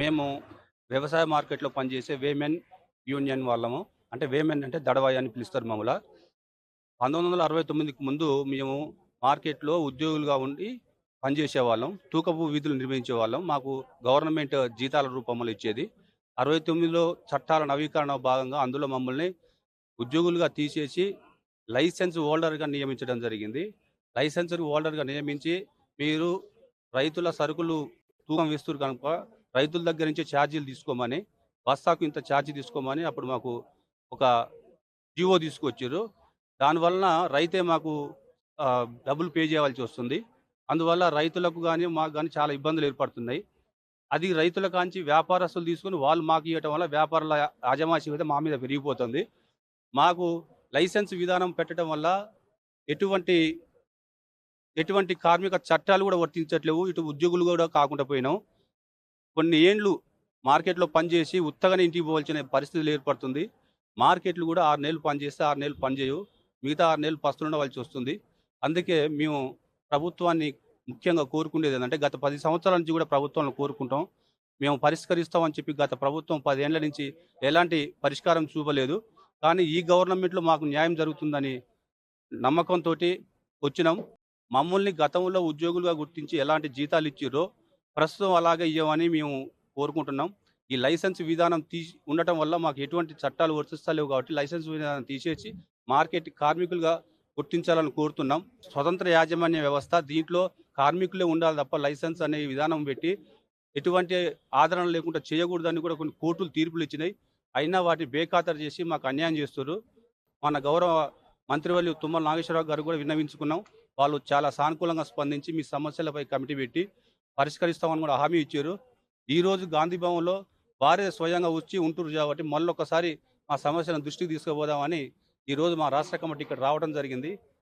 మేము వ్యవసాయ మార్కెట్లో పనిచేసే వేమెన్ యూనియన్ వాళ్ళము. అంటే వేమెన్ అంటే దడవాయి అని పిలుస్తారు మమ్మల్ని పంతొమ్మిది వందల అరవై తొమ్మిదికి ముందు మేము మార్కెట్లో ఉద్యోగులుగా ఉండి పనిచేసే వాళ్ళం తూకపు వీధులు నిర్వహించే వాళ్ళం మాకు గవర్నమెంట్ జీతాల రూపంలో ఇచ్చేది. అరవై తొమ్మిదిలో చట్టాల నవీకరణ భాగంగా అందులో మమ్మల్ని ఉద్యోగులుగా తీసేసి లైసెన్స్ హోల్డర్గా నియమించడం జరిగింది. లైసెన్స్ హోల్డర్గా నియమించి మీరు రైతుల సరుకులు తూకం వేస్తారు కనుక రైతుల దగ్గర నుంచి ఛార్జీలు తీసుకోమని బస్తాకు ఇంత ఛార్జీ తీసుకోమని అప్పుడు మాకు ఒక జీవో తీసుకొచ్చారు. దానివలన రైతే మాకు డబ్బులు పే చేయవలసి వస్తుంది. అందువల్ల రైతులకు కానీ మాకు కానీ చాలా ఇబ్బందులు ఏర్పడుతున్నాయి. అది రైతుల కాంచి వ్యాపారస్తులు తీసుకుని వాళ్ళు మాకు ఇవ్వటం వల్ల వ్యాపారుల యాజమాన్యం అయితే మా మీద పెరిగిపోతుంది. మాకు లైసెన్స్ విధానం పెట్టడం వల్ల ఎటువంటి ఎటువంటి కార్మిక చట్టాలు కూడా వర్తించట్లేవు. ఇటు ఉద్యోగులు కూడా కాకుండా పోయినాం. కొన్ని ఏండ్లు మార్కెట్లో పనిచేసి ఉత్తగానే ఇంటికి పోవాల్సిన పరిస్థితులు ఏర్పడుతుంది. మార్కెట్లు కూడా ఆరు నెలలు పనిచేస్తే ఆరు నెలలు పనిచేయవు. మిగతా ఆరు నెలలు పస్తులు ఉండవలసి వస్తుంది. అందుకే మేము ప్రభుత్వాన్ని ముఖ్యంగా కోరుకునేది ఏంటంటే గత పది సంవత్సరాల నుంచి కూడా ప్రభుత్వాన్ని కోరుకుంటాం. మేము పరిష్కరిస్తామని చెప్పి గత ప్రభుత్వం పదేళ్ళ నుంచి ఎలాంటి పరిష్కారం చూపలేదు. కానీ ఈ గవర్నమెంట్లో మాకు న్యాయం జరుగుతుందని నమ్మకంతో వచ్చినాం. మమ్మల్ని గతంలో ఉద్యోగులుగా గుర్తించి ఎలాంటి జీతాలు ఇచ్చిరో ప్రస్తుతం అలాగే ఇవ్వమని మేము కోరుకుంటున్నాం. ఈ లైసెన్స్ విధానం తీ ఉండటం వల్ల మాకు ఎటువంటి చట్టాలు వర్తిస్తలేవు కాబట్టి లైసెన్స్ విధానం తీసేసి మార్కెట్ కార్మికులుగా గుర్తించాలని కోరుతున్నాం. స్వతంత్ర యాజమాన్య వ్యవస్థ దీంట్లో కార్మికులే ఉండాలి తప్ప లైసెన్స్ అనే విధానం పెట్టి ఎటువంటి ఆదరణ లేకుండా చేయకూడదని కూడా కొన్ని కోర్టులు తీర్పులు ఇచ్చినాయి. అయినా వాటిని బేఖాతరు చేసి మాకు అన్యాయం చేస్తారు మన గౌరవ మంత్రివర్యులు తుమ్మల నాగేశ్వరరావు గారు కూడా విన్నవించుకున్నాం. వాళ్ళు చాలా సానుకూలంగా స్పందించి మీ సమస్యలపై కమిటీ పెట్టి పరిష్కరిస్తామని కూడా హామీ ఇచ్చారు. ఈరోజు గాంధీ భవన్లో వారే స్వయంగా వచ్చి ఉంటురు కాబట్టి మళ్ళొకసారి మా సమస్యలను దృష్టికి తీసుకుపోదామని ఈరోజు మా రాష్ట్ర కమిటీ ఇక్కడ రావడం జరిగింది.